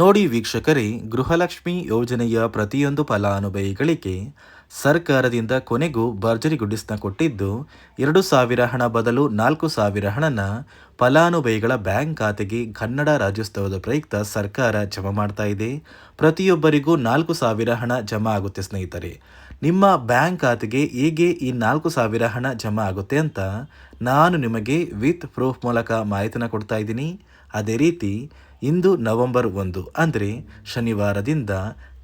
ನೋಡಿ ವೀಕ್ಷಕರೇ, ಗೃಹಲಕ್ಷ್ಮಿ ಯೋಜನೆಯ ಪ್ರತಿಯೊಂದು ಫಲಾನುಭವಿಗಳಿಗೆ ಸರ್ಕಾರದಿಂದ ಕೊನೆಗೂ ಭರ್ಜರಿ ಗುಡಿಸ್ನ ಕೊಟ್ಟಿದ್ದು, ಎರಡು ಸಾವಿರ ಹಣ ಬದಲು ನಾಲ್ಕು ಸಾವಿರ ಹಣನ ಫಲಾನುಭವಿಗಳ ಬ್ಯಾಂಕ್ ಖಾತೆಗೆ ಕನ್ನಡ ರಾಜ್ಯೋತ್ಸವದ ಪ್ರಯುಕ್ತ ಸರ್ಕಾರ ಜಮಾ ಮಾಡ್ತಾ ಇದೆ. ಪ್ರತಿಯೊಬ್ಬರಿಗೂ ನಾಲ್ಕು ಸಾವಿರ ಹಣ ಜಮಾ ಆಗುತ್ತೆ ಸ್ನೇಹಿತರೆ. ನಿಮ್ಮ ಬ್ಯಾಂಕ್ ಖಾತೆಗೆ ಹೇಗೆ ಈ ನಾಲ್ಕು ಸಾವಿರ ಹಣ ಜಮಾ ಆಗುತ್ತೆ ಅಂತ ನಾನು ನಿಮಗೆ ವಿತ್ ಪ್ರೂಫ್ ಮೂಲಕ ಮಾಹಿತಿನ ಕೊಡ್ತಾ ಇದ್ದೀನಿ. ಅದೇ ರೀತಿ ಇಂದು ನವೆಂಬರ್ ಒಂದು ಅಂದರೆ ಶನಿವಾರದಿಂದ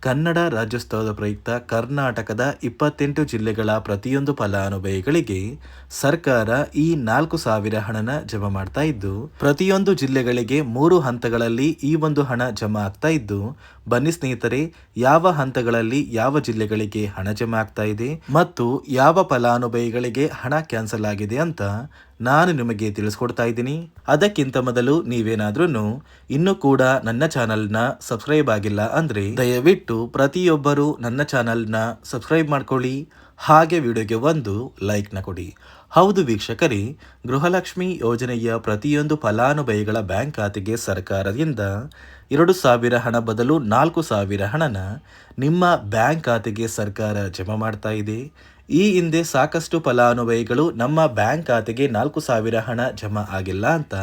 ಕನ್ನಡ ರಾಜ್ಯೋತ್ಸವದ ಪ್ರಯುಕ್ತ ಕರ್ನಾಟಕದ ಇಪ್ಪತ್ತೆಂಟು ಜಿಲ್ಲೆಗಳ ಪ್ರತಿಯೊಂದು ಫಲಾನುಭವಿಗಳಿಗೆ ಸರ್ಕಾರ ಈ ನಾಲ್ಕು ಸಾವಿರ ಹಣನ ಜಮಾ ಮಾಡ್ತಾ ಇದ್ದು, ಪ್ರತಿಯೊಂದು ಜಿಲ್ಲೆಗಳಿಗೆ ಮೂರು ಹಂತಗಳಲ್ಲಿ ಈ ಒಂದು ಹಣ ಜಮಾ ಆಗ್ತಾ ಇದ್ದು ಬನ್ನಿ ಸ್ನೇಹಿತರೆ, ಯಾವ ಹಂತಗಳಲ್ಲಿ ಯಾವ ಜಿಲ್ಲೆಗಳಿಗೆ ಹಣ ಜಮೆ ಆಗ್ತಾ ಇದೆ ಮತ್ತು ಯಾವ ಫಲಾನುಭವಿಗಳಿಗೆ ಹಣ ಕ್ಯಾನ್ಸಲ್ ಆಗಿದೆ ಅಂತ ನಾನು ನಿಮಗೆ ತಿಳಿಸ್ಕೊಡ್ತಾ ಇದ್ದೀನಿ. ಅದಕ್ಕಿಂತ ಮೊದಲು ನೀವೇನಾದ್ರೂ ಇನ್ನೂ ಕೂಡ ನನ್ನ ಚಾನಲ್ನ ಸಬ್ಸ್ಕ್ರೈಬ್ ಆಗಿಲ್ಲ ಅಂದ್ರೆ ದಯವಿಟ್ಟು ಪ್ರತಿಯೊಬ್ಬರು ನನ್ನ ಚಾನಲ್ನ ಸಬ್ಸ್ಕ್ರೈಬ್ ಮಾಡ್ಕೊಳ್ಳಿ. ಹಾಗೆ ವಿಡಿಯೋಗೆ ಒಂದು ಲೈಕ್ನ ಕೊಡಿ. ಹೌದು ವೀಕ್ಷಕರೇ, ಗೃಹಲಕ್ಷ್ಮಿ ಯೋಜನೆಯ ಪ್ರತಿಯೊಂದು ಫಲಾನುಭವಿಗಳ ಬ್ಯಾಂಕ್ ಖಾತೆಗೆ ಸರ್ಕಾರದಿಂದ ಎರಡು ಸಾವಿರ ಹಣ ಬದಲು ನಾಲ್ಕು ಸಾವಿರ ಹಣನ ನಿಮ್ಮ ಬ್ಯಾಂಕ್ ಖಾತೆಗೆ ಸರ್ಕಾರ ಜಮಾ ಮಾಡ್ತಾ ಇದೆ. ಈ ಹಿಂದೆ ಸಾಕಷ್ಟು ಫಲಾನುಭವಿಗಳು ನಮ್ಮ ಬ್ಯಾಂಕ್ ಖಾತೆಗೆ ನಾಲ್ಕು ಸಾವಿರ ಹಣ ಜಮಾ ಆಗಿಲ್ಲ ಅಂತ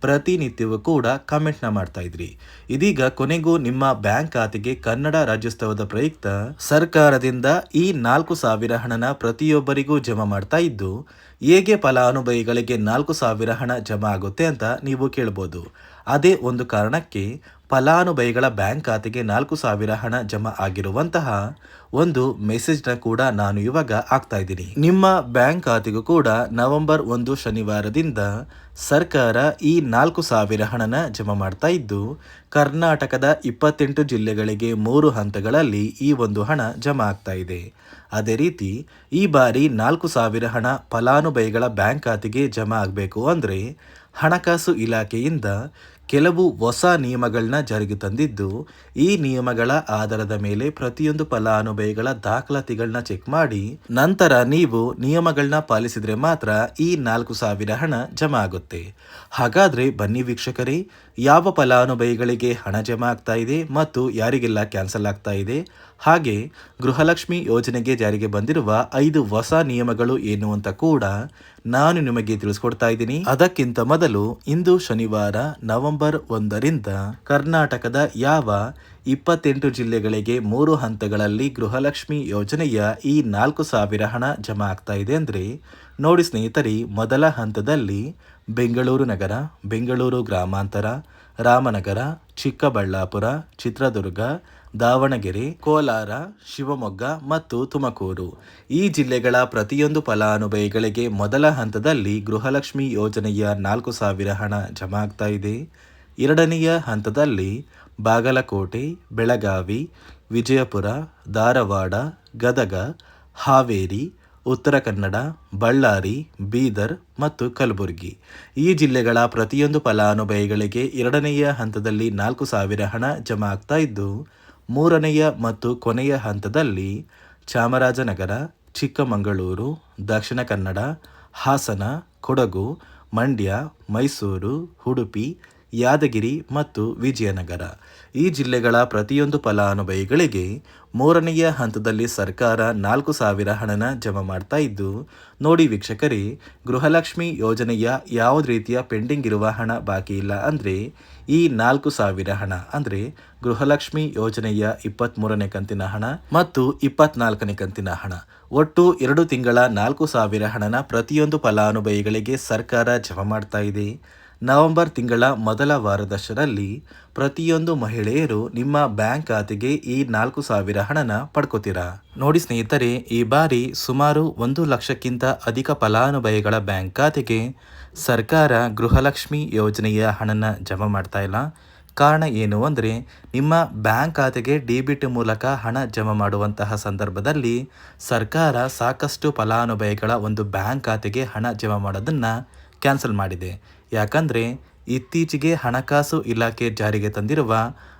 ಪ್ರತಿನಿತ್ಯವೂ ಕೂಡ ಕಮೆಂಟ್ನ ಮಾಡ್ತಾ ಇದ್ರಿ. ಇದೀಗ ಕೊನೆಗೂ ನಿಮ್ಮ ಬ್ಯಾಂಕ್ ಖಾತೆಗೆ ಕನ್ನಡ ರಾಜ್ಯೋತ್ಸವದ ಪ್ರಯುಕ್ತ ಸರ್ಕಾರದಿಂದ ಈ ನಾಲ್ಕು ಸಾವಿರ ಹಣನ ಪ್ರತಿಯೊಬ್ಬರಿಗೂ ಜಮಾ ಮಾಡ್ತಾ ಇದ್ದು, ಹೇಗೆ ಫಲಾನುಭವಿಗಳಿಗೆ ನಾಲ್ಕು ಸಾವಿರ ಹಣ ಜಮಾ ಆಗುತ್ತೆ ಅಂತ ನೀವು ಕೇಳ್ಬೋದು. ಅದೇ ಒಂದು ಕಾರಣಕ್ಕೆ ಫಲಾನುಭವಿಗಳ ಬ್ಯಾಂಕ್ ಖಾತೆಗೆ ನಾಲ್ಕು ಸಾವಿರ ಹಣ ಜಮಾ ಆಗಿರುವಂತಹ ಒಂದು ಮೆಸೇಜ್ನ ಕೂಡ ನಾನು ಇವಾಗ ಆಗ್ತಾ ಇದ್ದೀನಿ. ನಿಮ್ಮ ಬ್ಯಾಂಕ್ ಖಾತೆಗೂ ಕೂಡ ನವೆಂಬರ್ ಒಂದು ಶನಿವಾರದಿಂದ ಸರ್ಕಾರ ಈ ನಾಲ್ಕು ಸಾವಿರ ಹಣನ ಜಮಾ ಮಾಡ್ತಾ ಇದ್ದು, ಕರ್ನಾಟಕದ ಇಪ್ಪತ್ತೆಂಟು ಜಿಲ್ಲೆಗಳಿಗೆ ಮೂರು ಹಂತಗಳಲ್ಲಿ ಈ ಒಂದು ಹಣ ಜಮಾ ಆಗ್ತಾ ಇದೆ. ಅದೇ ರೀತಿ, ಈ ಬಾರಿ ನಾಲ್ಕು ಸಾವಿರ ಹಣ ಫಲಾನುಭವಿಗಳ ಬ್ಯಾಂಕ್ ಖಾತೆಗೆ ಜಮಾ ಆಗಬೇಕು ಅಂದರೆ ಹಣಕಾಸು ಇಲಾಖೆಯಿಂದ ಕೆಲವು ಹೊಸ ನಿಯಮಗಳನ್ನ ಜಾರಿಗೆ ತಂದಿದ್ದು, ಈ ನಿಯಮಗಳ ಆಧಾರದ ಮೇಲೆ ಪ್ರತಿಯೊಂದು ಫಲಾನುಭವಿಗಳ ದಾಖಲಾತಿಗಳನ್ನ ಚೆಕ್ ಮಾಡಿ, ನಂತರ ನೀವು ನಿಯಮಗಳನ್ನ ಪಾಲಿಸಿದ್ರೆ ಮಾತ್ರ ಈ ನಾಲ್ಕು ಸಾವಿರ ಹಣ ಜಮಾ ಆಗುತ್ತೆ. ಹಾಗಾದ್ರೆ ಬನ್ನಿ ವೀಕ್ಷಕರೇ, ಯಾವ ಫಲಾನುಭವಿಗಳಿಗೆ ಹಣ ಜಮಾ ಆಗ್ತಾ ಇದೆ ಮತ್ತು ಯಾರಿಗೆಲ್ಲ ಕ್ಯಾನ್ಸಲ್ ಆಗ್ತಾ ಇದೆ? ಹಾಗೆ ಗೃಹಲಕ್ಷ್ಮಿ ಯೋಜನೆಗೆ ಜಾರಿಗೆ ಬಂದಿರುವ ಐದು ಹೊಸ ನಿಯಮಗಳು ಏನು ಅಂತ ಕೂಡ ನಾನು ನಿಮಗೆ ತಿಳಿಸ್ಕೊಡ್ತಾ ಇದ್ದೀನಿ. ಅದಕ್ಕಿಂತ ಮೊದಲು ಇಂದು ಶನಿವಾರ ನವೆಂಬರ್ ಒಂದರಿಂದ ಕರ್ನಾಟಕದ ಯಾವ ಇಪ್ಪತ್ತೆಂಟು ಜಿಲ್ಲೆಗಳಿಗೆ ಮೂರು ಹಂತಗಳಲ್ಲಿ ಗೃಹಲಕ್ಷ್ಮಿ ಯೋಜನೆಯ ಈ ನಾಲ್ಕು ಸಾವಿರ ಹಣ ಜಮಾ ಆಗ್ತಾ ಇದೆ ಅಂದರೆ, ನೋಡಿ ಸ್ನೇಹಿತರೆ, ಮೊದಲ ಹಂತದಲ್ಲಿ ಬೆಂಗಳೂರು ನಗರ, ಬೆಂಗಳೂರು ಗ್ರಾಮಾಂತರ, ರಾಮನಗರ, ಚಿಕ್ಕಬಳ್ಳಾಪುರ, ಚಿತ್ರದುರ್ಗ ದಾವಣಗೆರೆ, ಕೋಲಾರ, ಶಿವಮೊಗ್ಗ ಮತ್ತು ತುಮಕೂರು. ಈ ಜಿಲ್ಲೆಗಳ ಪ್ರತಿಯೊಂದು ಫಲಾನುಭವಿಗಳಿಗೆ ಮೊದಲ ಹಂತದಲ್ಲಿ ಗೃಹಲಕ್ಷ್ಮಿ ಯೋಜನೆಯ ನಾಲ್ಕು ಸಾವಿರ ಹಣ ಜಮಾ ಆಗ್ತಾ ಇದೆ. ಎರಡನೆಯ ಹಂತದಲ್ಲಿ ಬಾಗಲಕೋಟೆ, ಬೆಳಗಾವಿ, ವಿಜಯಪುರ, ಧಾರವಾಡ, ಗದಗ, ಹಾವೇರಿ, ಉತ್ತರ ಕನ್ನಡ, ಬಳ್ಳಾರಿ, ಬೀದರ್ ಮತ್ತು ಕಲಬುರಗಿ. ಈ ಜಿಲ್ಲೆಗಳ ಪ್ರತಿಯೊಂದು ಫಲಾನುಭವಿಗಳಿಗೆ ಎರಡನೆಯ ಹಂತದಲ್ಲಿ ನಾಲ್ಕು ಸಾವಿರ ಹಣ ಜಮಾ ಆಗ್ತಾ ಇದ್ದು ಮೂರನೆಯ ಮತ್ತು ಕೊನೆಯ ಹಂತದಲ್ಲಿ ಚಾಮರಾಜನಗರ ಚಿಕ್ಕಮಗಳೂರು ದಕ್ಷಿಣ ಕನ್ನಡ ಹಾಸನ ಕೊಡಗು ಮಂಡ್ಯ ಮೈಸೂರು ಉಡುಪಿ ಯಾದಗಿರಿ ಮತ್ತು ವಿಜಯನಗರ. ಈ ಜಿಲ್ಲೆಗಳ ಪ್ರತಿಯೊಂದು ಫಲಾನುಭವಿಗಳಿಗೆ ಮೂರನೆಯ ಹಂತದಲ್ಲಿ ಸರ್ಕಾರ ನಾಲ್ಕು ಸಾವಿರ ಹಣನ ಜಮಾ ಮಾಡ್ತಾ ಇದ್ದು, ನೋಡಿ ವೀಕ್ಷಕರೇ, ಗೃಹಲಕ್ಷ್ಮಿ ಯೋಜನೆಯ ಯಾವುದೇ ರೀತಿಯ ಪೆಂಡಿಂಗ್ ಇರುವ ಹಣ ಬಾಕಿ ಇಲ್ಲ ಅಂದರೆ, ಈ ನಾಲ್ಕು ಸಾವಿರ ಹಣ ಅಂದರೆ ಗೃಹಲಕ್ಷ್ಮಿ ಯೋಜನೆಯ ಇಪ್ಪತ್ತ್ಮೂರನೇ ಕಂತಿನ ಹಣ ಮತ್ತು ಇಪ್ಪತ್ನಾಲ್ಕನೇ ಕಂತಿನ ಹಣ. ಒಟ್ಟು ಎರಡು ತಿಂಗಳ ನಾಲ್ಕು ಸಾವಿರ ಹಣನ ಪ್ರತಿಯೊಂದು ಫಲಾನುಭವಿಗಳಿಗೆ ಸರ್ಕಾರ ಜಮಾ ಮಾಡ್ತಾ ಇದೆ. ನವೆಂಬರ್ ತಿಂಗಳ ಮೊದಲ ವಾರದಷ್ಟರಲ್ಲಿ ಪ್ರತಿಯೊಂದು ಮಹಿಳೆಯರು ನಿಮ್ಮ ಬ್ಯಾಂಕ್ ಖಾತೆಗೆ ಈ ನಾಲ್ಕು ಸಾವಿರ ಹಣನ ಪಡ್ಕೋತೀರಾ? ನೋಡಿ ಸ್ನೇಹಿತರೆ, ಈ ಬಾರಿ ಸುಮಾರು ಒಂದು ಲಕ್ಷಕ್ಕಿಂತ ಅಧಿಕ ಫಲಾನುಭವಿಗಳ ಬ್ಯಾಂಕ್ ಖಾತೆಗೆ ಸರ್ಕಾರ ಗೃಹಲಕ್ಷ್ಮಿ ಯೋಜನೆಯ ಹಣನ ಜಮಾ ಮಾಡ್ತಾ ಇಲ್ಲ. ಕಾರಣ ಏನು ಅಂದರೆ, ನಿಮ್ಮ ಬ್ಯಾಂಕ್ ಖಾತೆಗೆ ಡಿಬಿಟ್ ಮೂಲಕ ಹಣ ಜಮಾ ಮಾಡುವಂತಹ ಸಂದರ್ಭದಲ್ಲಿ ಸರ್ಕಾರ ಸಾಕಷ್ಟು ಫಲಾನುಭವಿಗಳ ಒಂದು ಬ್ಯಾಂಕ್ ಖಾತೆಗೆ ಹಣ ಜಮಾ ಮಾಡೋದನ್ನು ಕ್ಯಾನ್ಸಲ್ ಮಾಡಿದೆ. ಯಾಕಂದರೆ ಇತ್ತೀಚೆಗೆ ಹಣಕಾಸು ಇಲಾಖೆ ಜಾರಿಗೆ ತಂದಿರುವ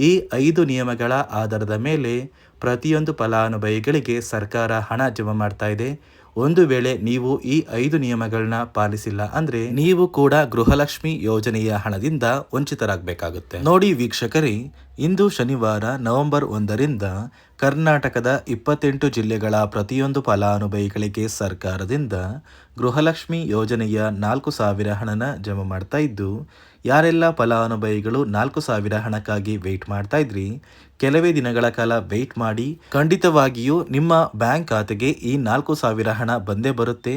ಈ ಐದು ನಿಯಮಗಳ ಆಧಾರದ ಮೇಲೆ ಪ್ರತಿಯೊಂದು ಫಲಾನುಭವಿಗಳಿಗೆ ಸರ್ಕಾರ ಹಣ ಜಮಾ ಮಾಡ್ತಾ ಇದೆ. ಒಂದು ವೇಳೆ ನೀವು ಈ ಐದು ನಿಯಮಗಳನ್ನ ಪಾಲಿಸಿಲ್ಲ ಅಂದ್ರೆ ನೀವು ಕೂಡ ಗೃಹಲಕ್ಷ್ಮಿ ಯೋಜನೆಯ ಹಣದಿಂದ ವಂಚಿತರಾಗಬೇಕಾಗುತ್ತೆ. ನೋಡಿ ವೀಕ್ಷಕರೇ ಇಂದು ಶನಿವಾರ, ನವೆಂಬರ್ ಒಂದರಿಂದ ಕರ್ನಾಟಕದ ಇಪ್ಪತ್ತೆಂಟು ಜಿಲ್ಲೆಗಳ ಪ್ರತಿಯೊಂದು ಫಲಾನುಭವಿಗಳಿಗೆ ಸರ್ಕಾರದಿಂದ ಗೃಹಲಕ್ಷ್ಮಿ ಯೋಜನೆಯ ನಾಲ್ಕು ಸಾವಿರ ಹಣನ ಜಮಾ ಮಾಡ್ತಾ ಇದ್ದು, ಯಾರೆಲ್ಲ ಫಲಾನುಭವಿಗಳು ನಾಲ್ಕು ಸಾವಿರ ಹಣಕ್ಕಾಗಿ ವೆಯ್ಟ್ ಮಾಡ್ತಾ ಇದ್ರಿ, ಕೆಲವೇ ದಿನಗಳ ಕಾಲ ವೆಯ್ಟ್ ಮಾಡಿ ಖಂಡಿತವಾಗಿಯೂ ನಿಮ್ಮ ಬ್ಯಾಂಕ್ ಖಾತೆಗೆ ಈ ನಾಲ್ಕು ಸಾವಿರ ಹಣ ಬಂದೇ ಬರುತ್ತೆ.